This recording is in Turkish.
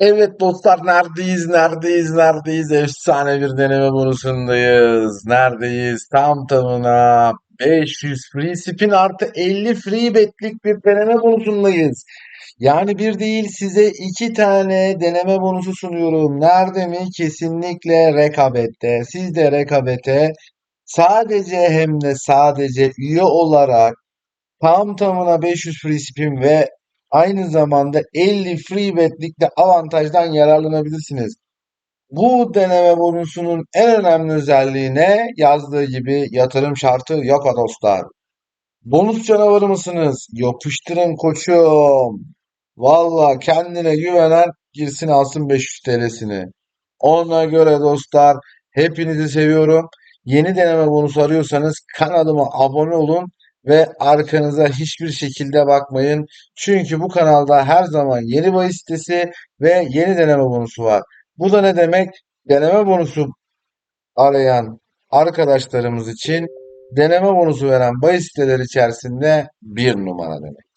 Evet dostlar neredeyiz neredeyiz neredeyiz? Efsane bir deneme bonusundayız. Neredeyiz? Tam tamına 500 free spin artı 50 free betlik bir deneme bonusundayız. Yani bir değil size iki tane deneme bonusu sunuyorum. Nerede mi? Kesinlikle rekabette. Siz de rekabete sadece hem de sadece üye olarak Tam tamına 500 free spin ve aynı zamanda 50 free betlik de avantajdan yararlanabilirsiniz. Bu deneme bonusunun en önemli özelliği ne? Yazdığı gibi yatırım şartı yok dostlar. Bonus canavarı mısınız? Yapıştırın koçum. Valla kendine güvenen girsin alsın 500 TL'sini. Ona göre dostlar hepinizi seviyorum. Yeni deneme bonusu arıyorsanız kanalıma abone olun ve arkanıza hiçbir şekilde bakmayın. Çünkü bu kanalda her zaman yeni bahis sitesi ve yeni deneme bonusu var. Bu da ne demek? Deneme bonusu arayan arkadaşlarımız için deneme bonusu veren bahis siteleri içerisinde bir numara demek.